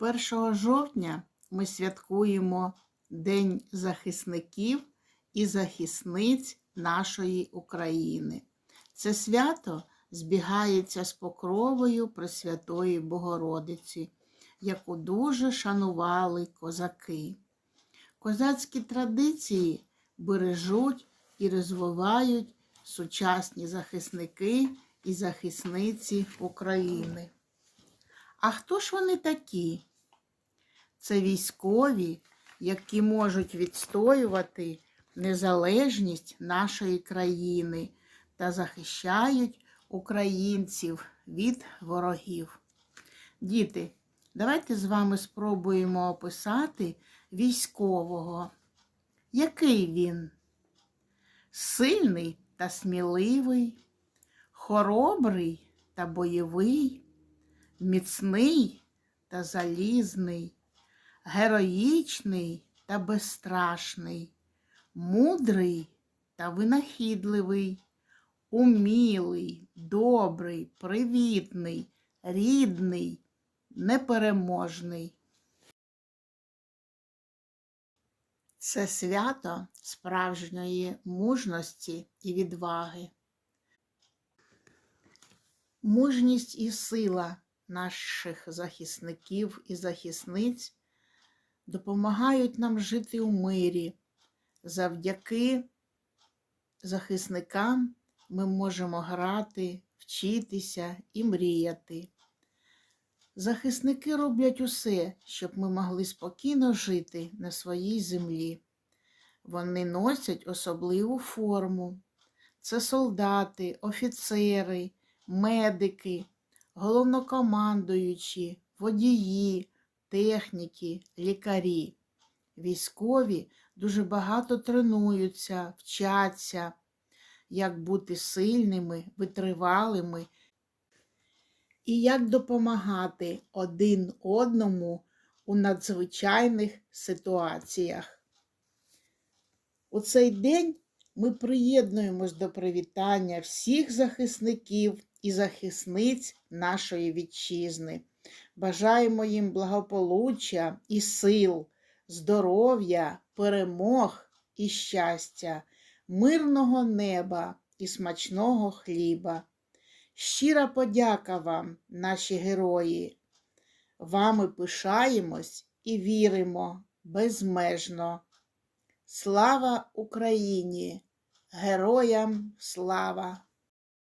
1 жовтня ми святкуємо День захисників і захисниць нашої України. Це свято збігається з покровою Пресвятої Богородиці, яку дуже шанували козаки. Козацькі традиції бережуть і розвивають сучасні захисники і захисниці України. А хто ж вони такі? Це військові, які можуть відстоювати незалежність нашої країни та захищають українців від ворогів. Діти, давайте з вами спробуємо описати військового. Який він? Сильний та сміливий, хоробрий та бойовий, міцний та залізний, героїчний та безстрашний, мудрий та винахідливий, умілий, добрий, привітний, рідний, непереможний. Це свято справжньої мужності і відваги. Мужність і сила наших захисників і захисниць допомагають нам жити у мирі. Завдяки захисникам ми можемо грати, вчитися і мріяти. Захисники роблять усе, щоб ми могли спокійно жити на своїй землі. Вони носять особливу форму. Це солдати, офіцери, медики, головнокомандуючі, водії, техніки, лікарі. Військові дуже багато тренуються, вчаться, як бути сильними, витривалими і як допомагати один одному у надзвичайних ситуаціях. У цей день ми приєднуємось до привітання всіх захисників і захисниць нашої вітчизни. Бажаємо їм благополуччя і сил, здоров'я, перемог і щастя, мирного неба і смачного хліба. Щира подяка вам, наші герої. Вами пишаємось і віримо безмежно. Слава Україні! Героям слава!